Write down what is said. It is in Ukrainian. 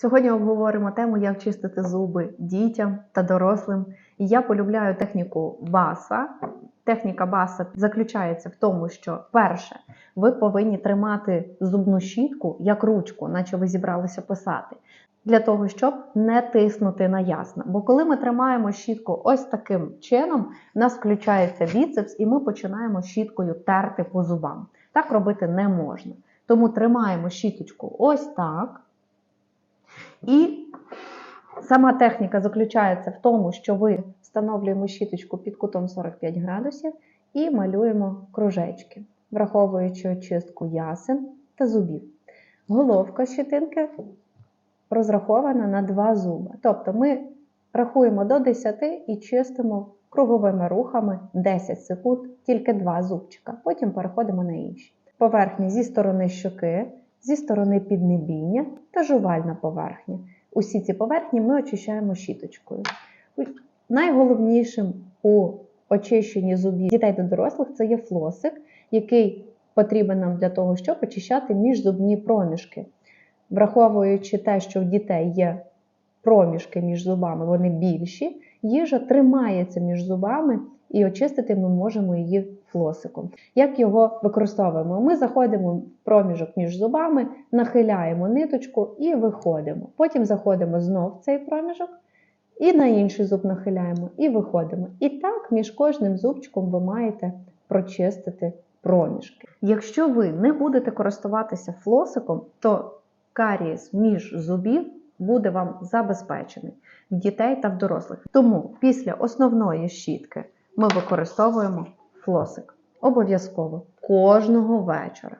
Сьогодні обговоримо тему, як чистити зуби дітям та дорослим. І я полюбляю техніку баса. Техніка баса заключається в тому, що перше, ви повинні тримати зубну щітку як ручку, наче ви зібралися писати, для того, щоб не тиснути на ясна. Бо коли ми тримаємо щітку ось таким чином, в нас включається біцепс, і ми починаємо щіткою терти по зубам. Так робити не можна. Тому тримаємо щіточку ось так. І сама техніка заключається в тому, що ви встановлюємо щіточку під кутом 45 градусів і малюємо кружечки, враховуючи очистку ясен та зубів. Головка щітинки розрахована на два зуби. Тобто ми рахуємо до 10 і чистимо круговими рухами 10 секунд, тільки два зубчика. Потім переходимо на інші. Поверхня зі сторони щоки, зі сторони піднебіння та жувальна поверхня. Усі ці поверхні ми очищаємо щіточкою. Найголовнішим у очищенні зубів дітей та дорослих це є флосик, який потрібен нам для того, щоб очищати міжзубні проміжки. Враховуючи те, що в дітей є проміжки між зубами, вони більші, їжа тримається між зубами і очистити ми можемо її флосиком. Як його використовуємо? Ми заходимо в проміжок між зубами, нахиляємо ниточку і виходимо. Потім заходимо знов в цей проміжок. І на інший зуб нахиляємо і виходимо. І так між кожним зубчиком ви маєте прочистити проміжки. Якщо ви не будете користуватися флосиком, то карієс між зубів буде вам забезпечений в дітей та в дорослих. Тому після основної щітки ми використовуємо флосик. Обов'язково кожного вечора.